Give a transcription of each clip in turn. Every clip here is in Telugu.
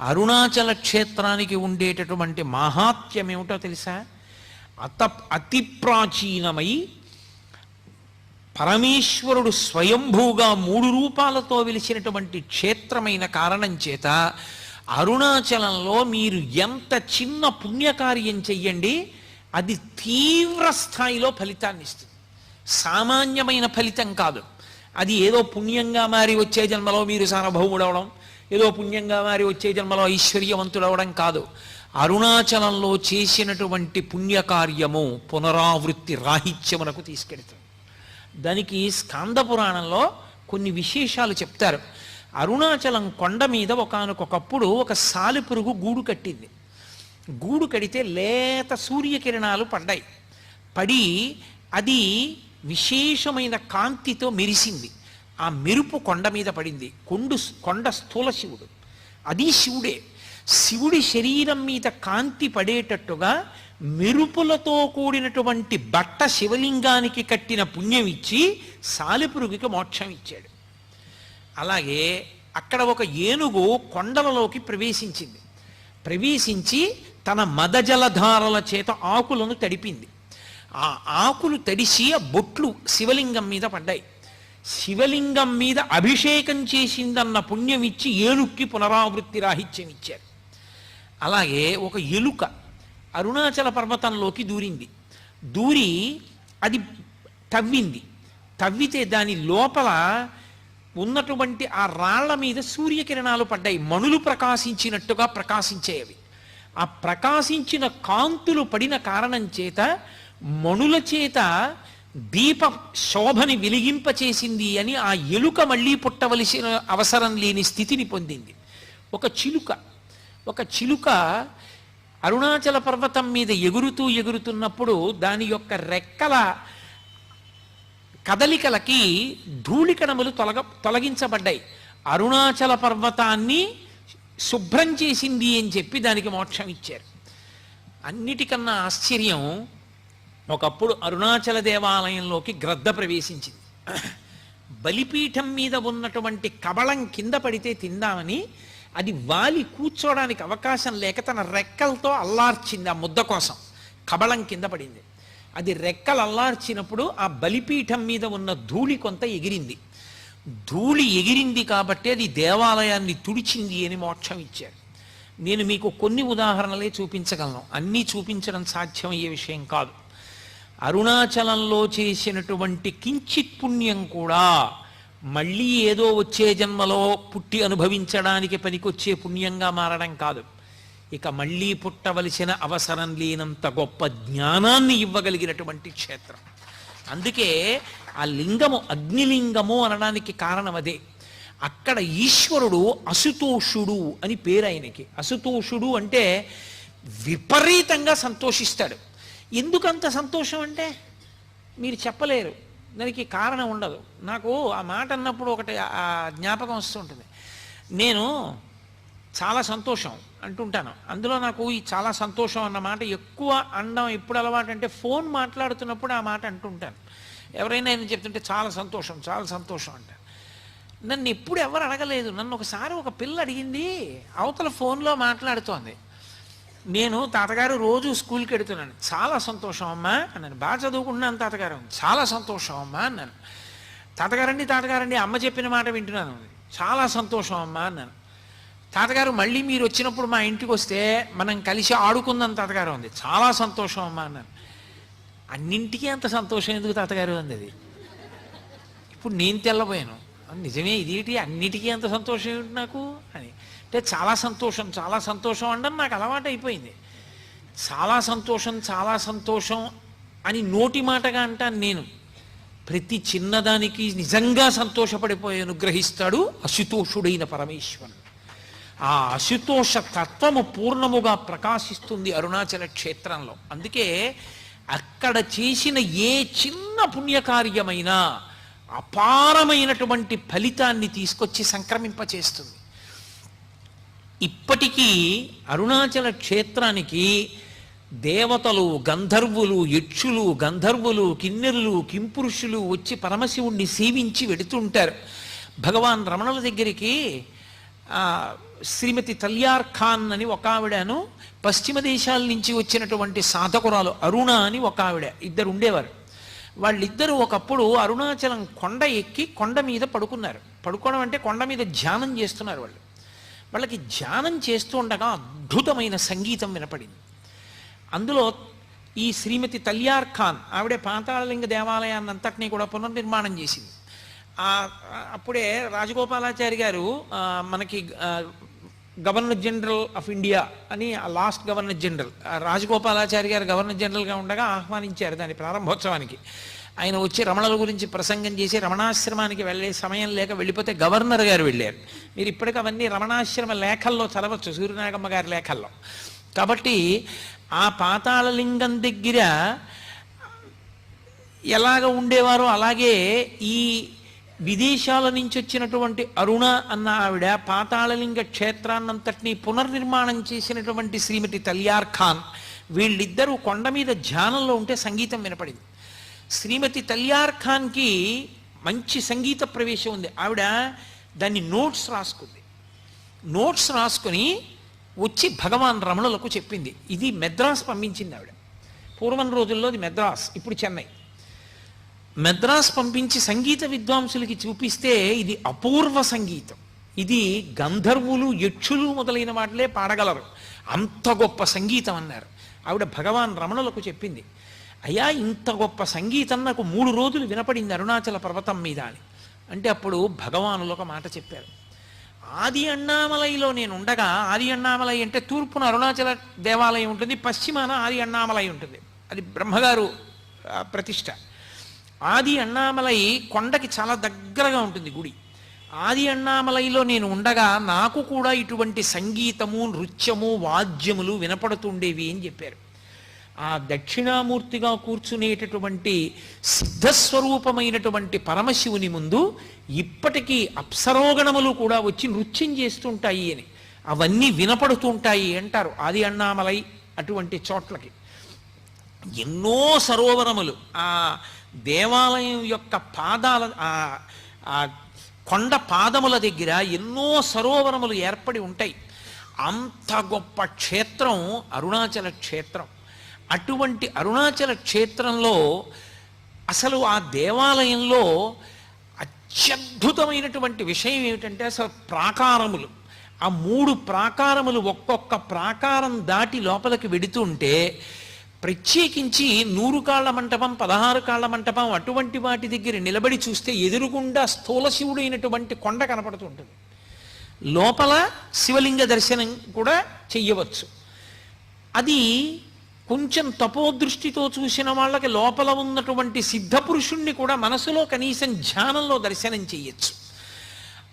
అరుణాచల క్షేత్రానికి ఉండేటటువంటి మహాత్యం ఏమిటో తెలుసా? అత అతి ప్రాచీనమై పరమేశ్వరుడు స్వయంభూగా మూడు రూపాలతో వెలిసినటువంటి క్షేత్రమైన కారణం చేత అరుణాచలంలో మీరు ఎంత చిన్న పుణ్యకార్యం చెయ్యండి అది తీవ్ర స్థాయిలో ఫలితాన్ని ఇస్తుంది. సామాన్యమైన ఫలితం కాదు. అది ఏదో పుణ్యంగా మారి వచ్చే జన్మలో మీరు సార్వభౌముడవడం ఏదో పుణ్యంగా మారి వచ్చే జన్మలో ఐశ్వర్యవంతుడవడం కాదు. అరుణాచలంలో చేసినటువంటి పుణ్యకార్యము పునరావృత్తి రాహిత్యమునకు తీసుకెడుతుంది దానికి స్కాంద పురాణంలో కొన్ని విశేషాలు చెప్తారు. అరుణాచలం కొండ మీద ఒకనకొకప్పుడు ఒక సాలిపురుగు గూడు కట్టింది. గూడు కడితే లేత సూర్యకిరణాలు పడ్డాయి. పడి అది విశేషమైన కాంతితో మెరిసింది. ఆ మెరుపు కొండ మీద పడింది. కొండు కొండ స్థూల శివుడు. అది శివుడే. శివుడి శరీరం మీద కాంతి పడేటట్టుగా మెరుపులతో కూడినటువంటి బట్ట శివలింగానికి కట్టిన పుణ్యం ఇచ్చి సాలిపురుగుకి మోక్షం ఇచ్చాడు. అలాగే అక్కడ ఒక ఏనుగు కొండలలోకి ప్రవేశించింది. ప్రవేశించి తన మదజలధారల చేత ఆకులను తడిపింది. ఆ ఆకులు తడిసి ఆ బొట్లు శివలింగం మీద పడ్డాయి. శివలింగం మీద అభిషేకం చేసిందన్న పుణ్యం ఇచ్చి ఏనుక్కి పునరావృత్తి రాహిత్యం ఇచ్చారు అలాగే ఒక ఎలుక అరుణాచల పర్వతంలోకి దూరింది. దూరి అది తవ్వింది. తవ్వితే దాని లోపల ఉన్నటువంటి ఆ రాళ్ళ మీద సూర్యకిరణాలు పడ్డాయి. మణులు ప్రకాశించినట్టుగా ప్రకాశించేవి. ఆ ప్రకాశించిన కాంతులు పడిన కారణం చేత మణుల చేత దీప శోభని వెలిగింపచేసింది అని ఆ ఎలుక మళ్ళీ పుట్టవలసిన అవసరం లేని స్థితిని పొందింది. ఒక చిలుక ఒక చిలుక అరుణాచల పర్వతం మీద ఎగురుతూ ఎగురుతున్నప్పుడు దాని యొక్క రెక్కల కదలికలకి ధూళికణములు తొలగ తొలగించబడ్డాయి. అరుణాచల పర్వతాన్ని శుభ్రం చేసింది అని చెప్పి దానికి మోక్షం ఇచ్చారు. అన్నిటికన్నా ఆశ్చర్యం ఒకప్పుడు అరుణాచల దేవాలయంలోకి గ్రద్ద ప్రవేశించింది. బలిపీఠం మీద ఉన్నటువంటి కబళం కింద పడితే తిందామని అది వాలి కూర్చోడానికి అవకాశం లేక తన రెక్కలతో అల్లార్చింది ఆ ముద్ద కోసం. కబళం కింద పడింది. అది రెక్కలు అల్లార్చినప్పుడు ఆ బలిపీఠం మీద ఉన్న ధూళి కొంత ఎగిరింది. ధూళి ఎగిరింది కాబట్టి అది దేవాలయాన్ని తుడిచింది అని మోక్షం ఇచ్చారు. నేను మీకు కొన్ని ఉదాహరణలే చూపించగలను. అన్నీ చూపించడం సాధ్యమయ్యే విషయం కాదు. అరుణాచలంలో చేసినటువంటి కించిత్ పుణ్యం కూడా మళ్ళీ ఏదో వచ్చే జన్మలో పుట్టి అనుభవించడానికి పనికొచ్చే పుణ్యంగా మారడం కాదు. ఇక మళ్ళీ పుట్టవలసిన అవసరం లేనంత గొప్ప జ్ఞానాన్ని ఇవ్వగలిగినటువంటి క్షేత్రం. అందుకే ఆ లింగము అగ్నిలింగము అనడానికి కారణం అదే. అక్కడ ఈశ్వరుడు అసుతోషుడు అని పేరు ఆయనకి. అసుతోషుడు అంటే విపరీతంగా సంతోషిస్తాడు. ఎందుకంత సంతోషం అంటే? మీరు చెప్పలేరు. దానికి కారణం ఉండదు. నాకు ఆ మాట అన్నప్పుడు ఒకటి ఆ జ్ఞాపకం వస్తుంటుంది. నేను చాలా సంతోషం అంటుంటాను. అందులో నాకు ఈ చాలా సంతోషం అన్న మాట ఎక్కువ అనడం ఎప్పుడు అలవాటు అంటే ఫోన్ మాట్లాడుతున్నప్పుడు ఆ మాట అంటుంటాను. ఎవరైనా ఏం చెప్తుంటే చాలా సంతోషం చాలా సంతోషం అంటాను నన్ను ఎప్పుడు ఎవరు అడగలేదు. నన్ను ఒకసారి ఒక పిల్ల అడిగింది అవతల ఫోన్లో మాట్లాడుతోంది. నేను తాతగారు రోజు స్కూల్కి వెడుతున్నాను చాలా సంతోషం అమ్మా అన్నాను. బాగా చదువుకుంటున్నాను తాతగారు. చాలా సంతోషం అమ్మా అన్నాను. తాతగారండి తాతగారండి అమ్మ చెప్పిన మాట వింటున్నాను. చాలా సంతోషం అమ్మా అన్నాను. తాతగారు మళ్ళీ మీరు వచ్చినప్పుడు మా ఇంటికి వస్తే మనం కలిసి ఆడుకుందాం తాతగారు ఉంది చాలా సంతోషం అమ్మా అన్నాను. అన్నింటికీ అంత సంతోషం ఎందుకు తాతగారు ఉంది అది? ఇప్పుడు నేను తెల్లబోయాను. నిజమే ఇదేటి? అన్నిటికీ అంత సంతోషం ఏమిటి నాకు? అని. అంటే చాలా సంతోషం చాలా సంతోషం అనడం నాకు అలవాటు అయిపోయింది. చాలా సంతోషం చాలా సంతోషం అని నోటి మాటగా అంటాను నేను. ప్రతి చిన్నదానికి నిజంగా సంతోషపడిపోయి అనుగ్రహిస్తాడు అశుతోషుడైన పరమేశ్వరుడు. ఆ అశుతోష తత్వము పూర్ణముగా ప్రకాశిస్తుంది అరుణాచల క్షేత్రంలో. అందుకే అక్కడ చేసిన ఏ చిన్న పుణ్యకార్యమైనా అపారమైనటువంటి ఫలితాన్ని తీసుకొచ్చి సంక్రమింపచేస్తుంది. ఇప్పటికీ అరుణాచల క్షేత్రానికి దేవతలు గంధర్వులు యక్షులు గంధర్వులు కిన్నెరులు కింపురుషులు వచ్చి పరమశివుణ్ణి సేవించి వెడుతుంటారు. భగవాన్ రమణుల దగ్గరికి శ్రీమతి తల్యార్ ఖాన్ అని ఒక ఆవిడను పశ్చిమ దేశాల నుంచి వచ్చినటువంటి సాధకురాలు అరుణ అని ఒక ఆవిడ ఇద్దరు ఉండేవారు. వాళ్ళిద్దరూ ఒకప్పుడు అరుణాచలం కొండ ఎక్కి కొండ మీద పడుకున్నారు. పడుకోవడం అంటే కొండ మీద ధ్యానం చేస్తున్నారు వాళ్ళు. వాళ్ళకి ధ్యానం చేస్తూ ఉండగా అద్భుతమైన సంగీతం వినపడింది. అందులో ఈ శ్రీమతి తల్యార్ ఖాన్ ఆవిడే పాతాళలింగ దేవాలయాన్ని అంతటినీ కూడా పునర్నిర్మాణం చేసింది. అప్పుడే రాజగోపాలాచారి గారు మనకి గవర్నర్ జనరల్ ఆఫ్ ఇండియా అని ఆ లాస్ట్ గవర్నర్ జనరల్ ఆ రాజగోపాలాచారి గారు గవర్నర్ జనరల్గా ఉండగా ఆహ్వానించారు దాని ప్రారంభోత్సవానికి. ఆయన వచ్చి రమణల గురించి ప్రసంగం చేసి రమణాశ్రమానికి వెళ్ళే సమయం లేక వెళ్ళిపోతే గవర్నర్ గారు వెళ్ళారు. మీరు ఇప్పటికీ అవన్నీ రమణాశ్రమ లేఖల్లో చదవచ్చు సూర్యనాగమ్మ గారి లేఖల్లో. కాబట్టి ఆ పాతాళలింగం దగ్గర ఎలాగ ఉండేవారో అలాగే ఈ విదేశాల నుంచి వచ్చినటువంటి అరుణ అన్న ఆవిడ పాతాళలింగ క్షేత్రాన్నంతటినీ పునర్నిర్మాణం చేసినటువంటి శ్రీమతి తలియార్ ఖాన్ వీళ్ళిద్దరూ కొండ మీద ధ్యానంలో ఉంటే సంగీతం వినపడింది. శ్రీమతి తల్యార్ ఖాన్కి మంచి సంగీత ప్రవేశం ఉంది. ఆవిడ దాన్ని నోట్స్ రాసుకుంది. నోట్స్ రాసుకుని వచ్చి భగవాన్ రమణులకు చెప్పింది. ఇది మెద్రాస్ పంపించింది ఆవిడ. పూర్వం రోజుల్లో ఇది మెద్రాస్ ఇప్పుడు చెన్నై. మెద్రాస్ పంపించి సంగీత విద్వాంసులకి చూపిస్తే ఇది అపూర్వ సంగీతం. ఇది గంధర్వులు యక్షులు మొదలైన వాటిలే పాడగలరు. అంత గొప్ప సంగీతం అన్నారు. ఆవిడ భగవాన్ రమణులకు చెప్పింది. అయ్యా ఇంత గొప్ప సంగీతం నాకు మూడు రోజులు వినపడింది అరుణాచల పర్వతం మీద అని. అంటే అప్పుడు భగవానులు ఒక మాట చెప్పారు. ఆది అన్నామలైలో నేను ఉండగా ఆది అన్నామలై అంటే తూర్పున అరుణాచల దేవాలయం ఉంటుంది పశ్చిమాన ఆది అన్నామలై ఉంటుంది. అది బ్రహ్మగారు ప్రతిష్ట. ఆది అన్నామలై కొండకి చాలా దగ్గరగా ఉంటుంది గుడి. ఆది అన్నామలైలో నేను ఉండగా నాకు కూడా ఇటువంటి సంగీతము నృత్యము వాద్యములు వినపడుతుండేవి అని చెప్పారు. ఆ దక్షిణామూర్తిగా కూర్చునేటటువంటి సిద్ధస్వరూపమైనటువంటి పరమశివుని ముందు ఇప్పటికీ అప్సరోగణములు కూడా వచ్చి నృత్యం చేస్తుంటాయి అని. అవన్నీ వినపడుతుంటాయి అంటారు ఆది అన్నామలై అటువంటి చోట్లకి. ఎన్నో సరోవరములు ఆ దేవాలయం యొక్క పాదాల ఆ కొండ పాదముల దగ్గర ఎన్నో సరోవరములు ఏర్పడి ఉంటాయి. అంత గొప్ప క్షేత్రం అరుణాచల క్షేత్రం. అటువంటి అరుణాచల క్షేత్రంలో అసలు ఆ దేవాలయంలో అత్యద్భుతమైనటువంటి విషయం ఏమిటంటే అసలు ప్రాకారములు. ఆ మూడు ప్రాకారములు ఒక్కొక్క ప్రాకారం దాటి లోపలికి వెడుతుంటే ప్రత్యేకించి నూరు కాళ్ళ మంటపం పదహారు కాళ్ళ మంటపం అటువంటి వాటి దగ్గర నిలబడి చూస్తే ఎదురుగుండా స్థూల శివుడైనటువంటి కొండ కనపడుతుంటుంది. లోపల శివలింగ దర్శనం కూడా చెయ్యవచ్చు. అది కొంచెం తపోదృష్టితో చూసిన వాళ్ళకి లోపల ఉన్నటువంటి సిద్ధపురుషుణ్ణి కూడా మనసులో కనీసం ధ్యానంలో దర్శనం చేయొచ్చు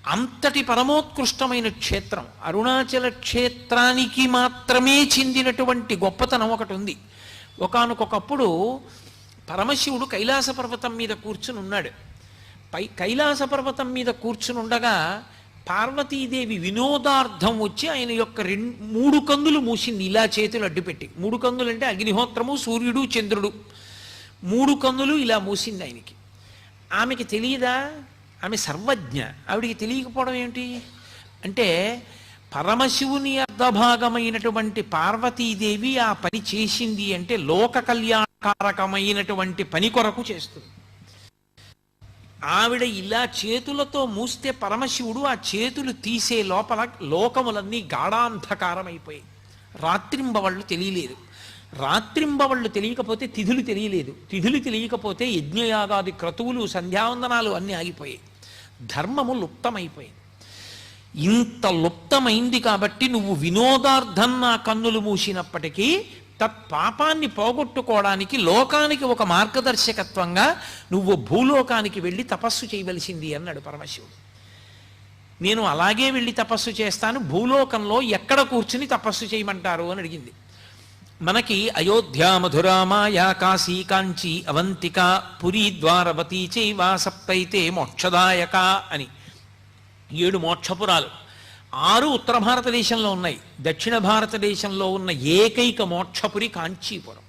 అంతటి పరమోత్కృష్టమైన క్షేత్రం అరుణాచల క్షేత్రానికి మాత్రమే చెందినటువంటి గొప్పతనం ఒకటి ఉంది. ఒకనకొకప్పుడు పరమశివుడు కైలాస పర్వతం మీద కూర్చుని ఉన్నాడు పై కైలాస పర్వతం మీద కూర్చుని ఉండగా పార్వతీదేవి వినోదార్థం వచ్చి ఆయన యొక్క రెండు మూడు కందులు మూసింది ఇలా చేతులు అడ్డుపెట్టి మూడు కందులు అంటే అగ్నిహోత్రము సూర్యుడు చంద్రుడు. మూడు కందులు ఇలా మూసింది ఆయనకి. ఆమెకి తెలియదా? ఆమె సర్వజ్ఞ. ఆవిడికి తెలియకపోవడం ఏంటి అంటే పరమశివుని అర్ధభాగమైనటువంటి పార్వతీదేవి ఆ పని చేసింది అంటే లోక కళ్యాణకారకమైనటువంటి పని కొరకు చేస్తుంది. ఆవిడ ఇలా చేతులతో మూస్తే పరమశివుడు ఆ చేతులు తీసే లోపల లోకములన్నీ గాఢాంధకారమైపోయాయి. రాత్రింబవళ్ళు తెలియలేదు. రాత్రింబవళ్ళు తెలియకపోతే తిథులు తెలియలేదు. తిథులు తెలియకపోతే యజ్ఞయాగాది క్రతువులు సంధ్యావందనాలు అన్నీ ఆగిపోయాయి. ధర్మము లుప్తమైపోయింది. ఇంత లుప్తమైంది కాబట్టి నువ్వు వినోదార్థం నా కన్నులు మూసినప్పటికీ పాపాన్ని పోగొట్టుకోవడానికి లోకానికి ఒక మార్గదర్శకత్వంగా నువ్వు భూలోకానికి వెళ్ళి తపస్సు చేయవలసింది అన్నాడు పరమశివుడు. నేను అలాగే వెళ్ళి తపస్సు చేస్తాను భూలోకంలో ఎక్కడ కూర్చుని తపస్సు చేయమంటారు అని అడిగింది. మనకి అయోధ్య మధురామాయా కాశీ కాంచి అవంతిక పురి ద్వారవతి చైవ సప్తైతే మోక్షదాయక అని. ఏడు మోక్షపురాలు. ఆరు ఉత్తర భారతదేశంలో ఉన్నాయి. దక్షిణ భారతదేశంలో ఉన్న ఏకైక మోక్షపురి కాంచీపురం.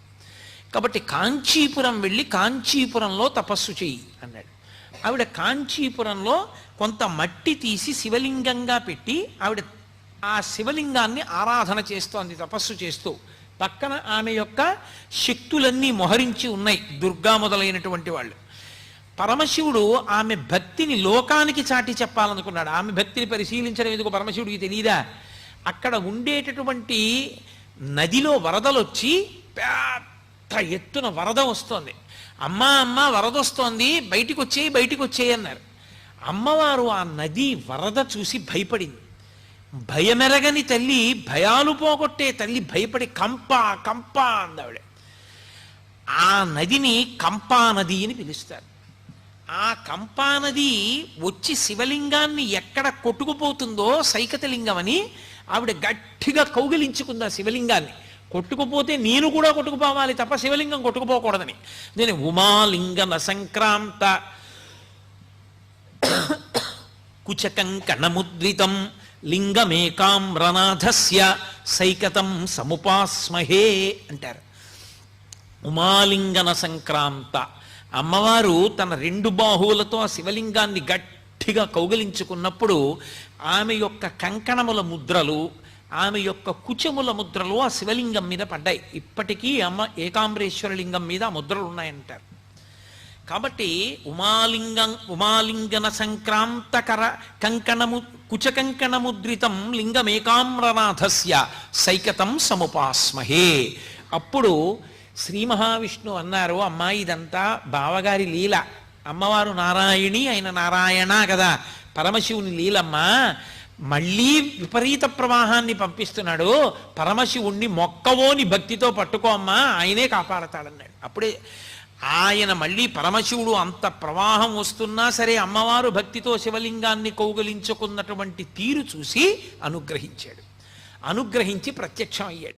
కాబట్టి కాంచీపురం వెళ్ళి కాంచీపురంలో తపస్సు చెయ్యి అన్నాడు. ఆవిడ కాంచీపురంలో కొంత మట్టి తీసి శివలింగంగా పెట్టి ఆవిడ ఆ శివలింగాన్ని ఆరాధన చేస్తోంది తపస్సు చేస్తూ పక్కన ఆమె యొక్క శక్తులన్నీ మొహరించి ఉన్నాయి. దుర్గా మొదలైనటువంటి వాళ్ళు. పరమశివుడు ఆమె భక్తిని లోకానికి చాటి చెప్పాలనుకున్నాడు. ఆమె భక్తిని పరిశీలించడం ఎందుకు పరమశివుడికి తెలియదా అక్కడ ఉండేటటువంటి నదిలో వరదలు వచ్చి పెద్ద ఎత్తున వరద వస్తోంది. అమ్మా అమ్మ వరద వస్తోంది. బయటికి వచ్చేయి బయటికి వచ్చేయి అన్నారు. అమ్మవారు ఆ నది వరద చూసి భయపడింది. భయమెరగని తల్లి భయాలు పోగొట్టే తల్లి భయపడి కంప కంప అందావిడ ఆ నదిని కంపా నది అని పిలుస్తారు. ఆ కంపానది వచ్చి శివలింగాన్ని ఎక్కడ కొట్టుకుపోతుందో సైకతలింగం అని ఆవిడ గట్టిగా కౌగిలించుకుంది ఆ శివలింగాన్ని. కొట్టుకుపోతే నేను కూడా కొట్టుకుపోవాలి తప్ప శివలింగం కొట్టుకుపోకూడదని. నేను ఉమాలింగన సంక్రాంత కుచకం కణముద్రితం లింగమేకామ్రనాథస్య సైకతం సముపాస్మహే అంటారు. ఉమాలింగన సంక్రాంత అమ్మవారు తన రెండు బాహువులతో ఆ శివలింగాన్ని గట్టిగా కౌగిలించుకున్నప్పుడు ఆమె యొక్క కంకణముల ముద్రలు ఆమె యొక్క కుచముల ముద్రలు ఆ శివలింగం మీద పడ్డాయి. ఇప్పటికీ అమ్మ ఏకాంబరేశ్వర లింగం మీద ఆ ముద్రలు ఉన్నాయంటారు. కాబట్టి ఉమాలింగం ఉమాలింగన సంక్రాంతకర కంకణము కుచకంకణముద్రితం లింగమేకామ్రనాథస్య సైకతం సముపాస్మహే. అప్పుడు శ్రీ మహావిష్ణు అన్నారు అమ్మా ఇదంతా బావగారి లీల. అమ్మవారు నారాయణి ఆయన నారాయణ కదా. పరమశివుని లీలమ్మా. మళ్ళీ విపరీత ప్రవాహాన్ని పంపిస్తున్నాడు. పరమశివుణ్ణి మొక్కవోని భక్తితో పట్టుకో అమ్మా ఆయనే కాపాడతాడన్నాడు. అప్పుడే ఆయన మళ్ళీ పరమశివుడు అంత ప్రవాహం వస్తున్నా సరే అమ్మవారు భక్తితో శివలింగాన్ని కౌగలించుకున్నటువంటి తీరు చూసి అనుగ్రహించాడు. అనుగ్రహించి ప్రత్యక్షం అయ్యాడు